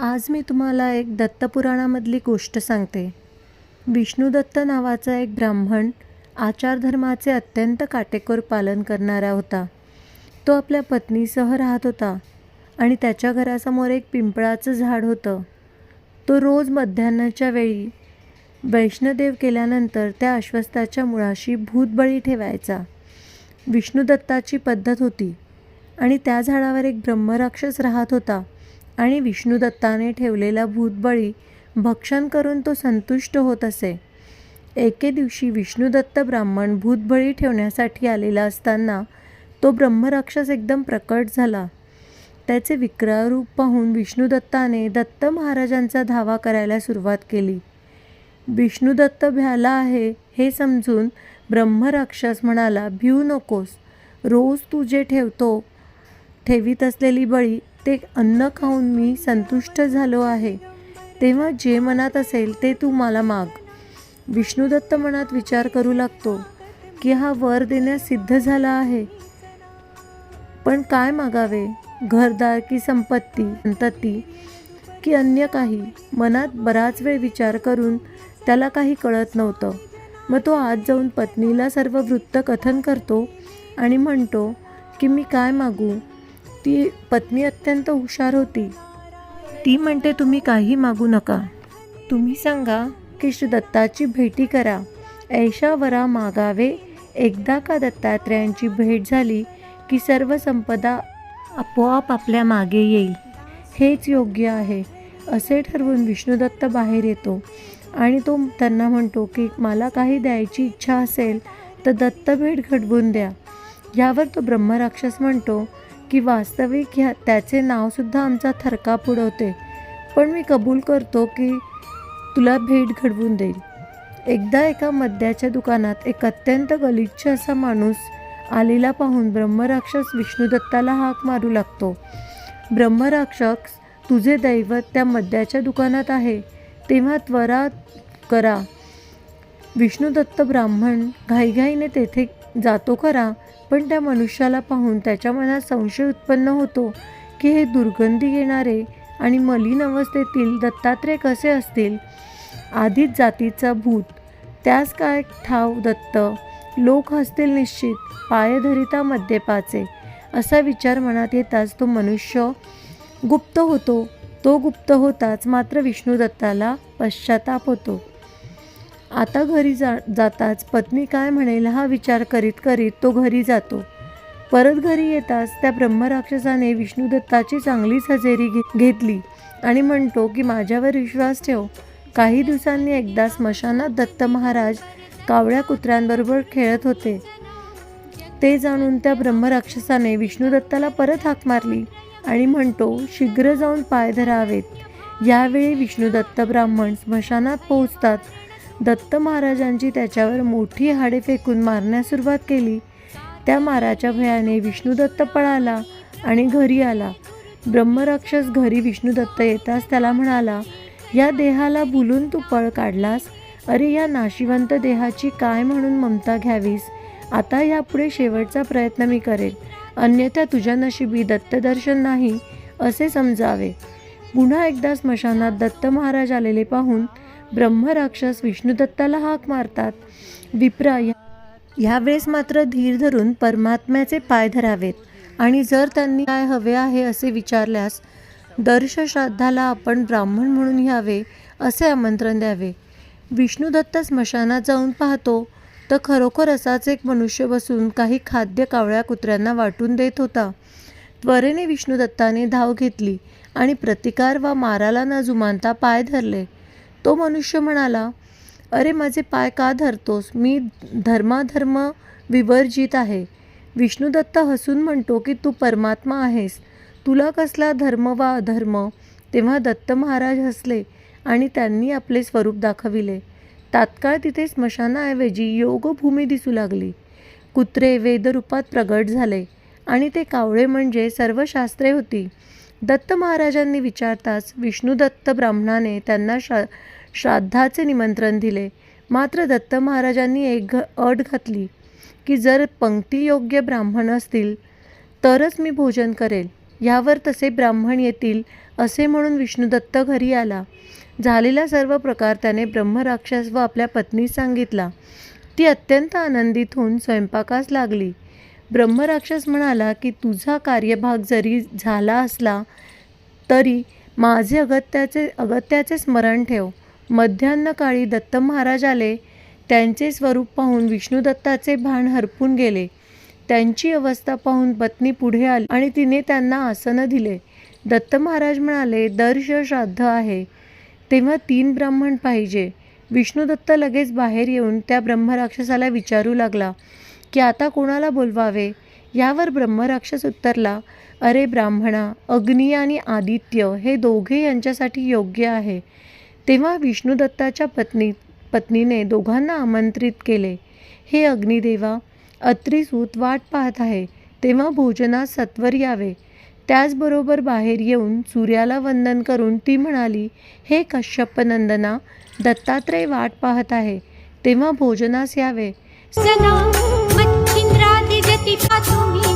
आज मी तुम्हाला एक दत्तपुराणामधली गोष्ट सांगते. विष्णुदत्त नावाचा एक ब्राह्मण आचारधर्माचे अत्यंत काटेकोर पालन करणारा होता. तो आपल्या पत्नीसह राहत होता आणि त्याच्या घरासमोर एक पिंपळाचं झाड होतं. तो रोज मध्यान्हाच्या वेळी वैष्णदेव केल्यानंतर त्या अश्वत्थाच्या मुळाशी भूतबळी ठेवायचा. विष्णुदत्ताची पद्धत होती आणि त्या झाडावर एक ब्रह्मराक्षस राहत होता. आणि विष्णुदत्ताने ठेवलेला भूतबळी भक्षण करून तो संतुष्ट होत असे. एके दिवशी विष्णुदत्त ब्राह्मण भूतबळी ठेवण्यासाठी आलेला असताना तो ब्रह्मराक्षस एकदम प्रकट झाला. त्याचे विक्राळ रूप पाहून विष्णुदत्ताने दत्त महाराजांचा धावा करायला सुरुवात केली. विष्णुदत्त भ्याला आहे हे समजून ब्रह्मराक्षस म्हणाला भिऊ नकोस. रोज तू जे ठेवतो ठेवीत असलेली बळी ते अन्न खाऊन मी संतुष्ट झालो आहे. तेव्हा जे मनात असेल ते तू मला माग. विष्णुदत्त मनात विचार करू लागतो की हा वर देण्यास सिद्ध झाला आहे. पण काय मागावे? घरदार की संपत्ती? संतती? की अन्य काही? मनात बराच वेळ विचार करून त्याला काही कळत नव्हतं. मग तो आज जाऊन पत्नीला सर्व वृत्त कथन करतो आणि म्हणतो की मी काय मागू? ती पत्नी अत्यंत हुशार होती. ती म्हणते तुम्ही काही मागू नका. तुम्ही सांगा की श्री दत्ताची भेटी करा. ऐशावरा मागावे. एकदा का दत्तात्रयांची भेट झाली की सर्व संपदा आपोआप आपल्या मागे येईल. हेच योग्य आहे असे ठरवून विष्णुदत्त बाहेर येतो. आणि तो त्यांना म्हणतो की मला काही द्यायची इच्छा असेल तर दत्त भेट घडवून द्या. यावर तो ब्रह्मराक्षस म्हणतो की वास्तविक ह्या त्याचे नावसुद्धा आमचा थरकाप उडवते पण मी कबूल करतो की तुला भेट घडवून देईल. एकदा एका मद्याच्या दुकानात एक अत्यंत गलिच्छ असा माणूस आलेला पाहून ब्रह्मराक्षस विष्णुदत्ताला हाक मारू लागतो. ब्रह्मराक्षस तुझे दैवत त्या मद्याच्या दुकानात आहे. तेव्हा त्वरा करा. विष्णुदत्त ब्राह्मण घाईघाईने तेथे जातो खरा. पण त्या मनुष्याला पाहून त्याच्या मनात संशय उत्पन्न होतो की हे दुर्गंधी येणारे आणि मलिन अवस्थेतील दत्तात्रय कसे असतील? आधीच जातीचा भूत त्यास काय ठाव दत्त? लोक हसतील निश्चित पायधरिता मद्यपाचे. असा विचार मनात येताच तो मनुष्य गुप्त होतो. तो गुप्त होताच मात्र विष्णू दत्ताला पश्चाताप होतो. आता घरी जा जाताच पत्नी काय म्हणेल हा विचार करीत करीत तो घरी जातो. परत घरी येताच त्या ब्रह्मराक्षसाने विष्णुदत्ताची चांगलीच हजेरी घे घेतली आणि म्हणतो की माझ्यावर विश्वास ठेव. काही दिवसांनी एकदा स्मशानात दत्त महाराज कावळ्या कुत्र्यांबरोबर खेळत होते. ते जाणून त्या ब्रह्मराक्षसाने विष्णुदत्ताला परत हाक मारली आणि म्हणतो शीघ्र जाऊन पाय धरावेत. यावेळी विष्णुदत्त ब्राह्मण स्मशानात पोहोचतात. दत्त महाराजांची त्याच्यावर मोठी हाडे फेकून मारण्यास सुरुवात केली. त्या माराच्या भयाने विष्णुदत्त पळाला आणि घरी आला. ब्रह्मराक्षस घरी विष्णुदत्त येताच त्याला म्हणाला या देहाला भुलून तू पळ काढलास? अरे या नाशिवंत देहाची काय म्हणून ममता घ्यावीस? आता यापुढे शेवटचा प्रयत्न मी करेन. अन्यथा तुझ्या नशिबी दत्तदर्शन नाही असे समजावे पुन्हा एकदा स्मशानात दत्त महाराज आलेले पाहून ब्रह्मराक्षस विष्णुदत्ताला हाक मारतात. विप्रा ह्यावेळेस मात्र धीर धरून परमात्म्याचे पाय धरावेत. आणि जर त्यांनी काय हवे आहे असे विचारल्यास दर्श श्राद्धाला आपण ब्राह्मण म्हणून यावे असे आमंत्रण द्यावे. विष्णुदत्त स्मशानात जाऊन पाहतो तर खरोखर असाच एक मनुष्य बसून काही खाद्य कावळ्या कुत्र्यांना वाटून देत होता. त्वरेने विष्णुदत्ताने धाव घेतली आणि प्रतिकार वा माराला न जुमानता पाय धरले. तो मनुष्य म्हणाला अरे माझे पाय का धरतोस? मी धर्माधर्म विवर्जित आहे. विष्णुदत्त हसून म्हणतो की तू परमात्मा आहेस. तुला कसला धर्म वा अधर्म? तेव्हा दत्त महाराज हसले आणि त्यांनी आपले स्वरूप दाखविले. तात्काळ तिथे स्मशानाऐवजी योगभूमी दिसू लागली. कुत्रे वेदरूपात प्रगट झाले आणि ते कावळे म्हणजे सर्व शास्त्रे होती. दत्त महाराजांनी विचारताच विष्णुदत्त ब्राह्मणाने त्यांना श्रा श्राद्धाचे निमंत्रण दिले. मात्र दत्त महाराजांनी एक घ अट घातली की जर पंक्तीयोग्य ब्राह्मण असतील तरच मी भोजन करेल. यावर तसे ब्राह्मण येतील असे म्हणून विष्णुदत्त घरी आला. झालेला सर्व प्रकार त्याने ब्रह्मराक्षस व आपल्या पत्नीस सांगितला. ती अत्यंत आनंदित होऊन स्वयंपाकास लागली. ब्रह्मराक्षस म्हणाला की तुझा कार्यभाग जरी झाला असला तरी माझे अगत्याचे अगत्याचे स्मरण ठेव. मध्यान्हकाळी दत्त महाराज आले. त्यांचे स्वरूप पाहून विष्णुदत्ताचे भान हरपून गेले. त्यांची अवस्था पाहून पत्नी पुढे आली आणि तिने त्यांना आसनं दिले. दत्त महाराज म्हणाले दर्श श्राद्ध आहे. तेव्हा तीन ब्राह्मण पाहिजे. विष्णुदत्त लगेच बाहेर येऊन त्या ब्रह्मराक्षसाला विचारू लागला. की आता कोणाला बोलवावे? यावर ब्रह्मराक्षस उत्तरला अरे ब्राह्मणा अग्नी आणि आदित्य हे दोघे यांच्यासाठी योग्य आहे. तेव्हा विष्णुदत्ताच्या पत्नी पत्नीने दोघांना आमंत्रित केले. हे अग्निदेवा अत्रिसूत वाट पाहत आहे. तेव्हा भोजनास सत्वर यावे. त्याचबरोबर बाहेर येऊन सूर्याला वंदन करून ती म्हणाली हे कश्यपनंदना दत्तात्रय वाट पाहत आहे. तेव्हा भोजनास यावे. প্রতিভা তুমি।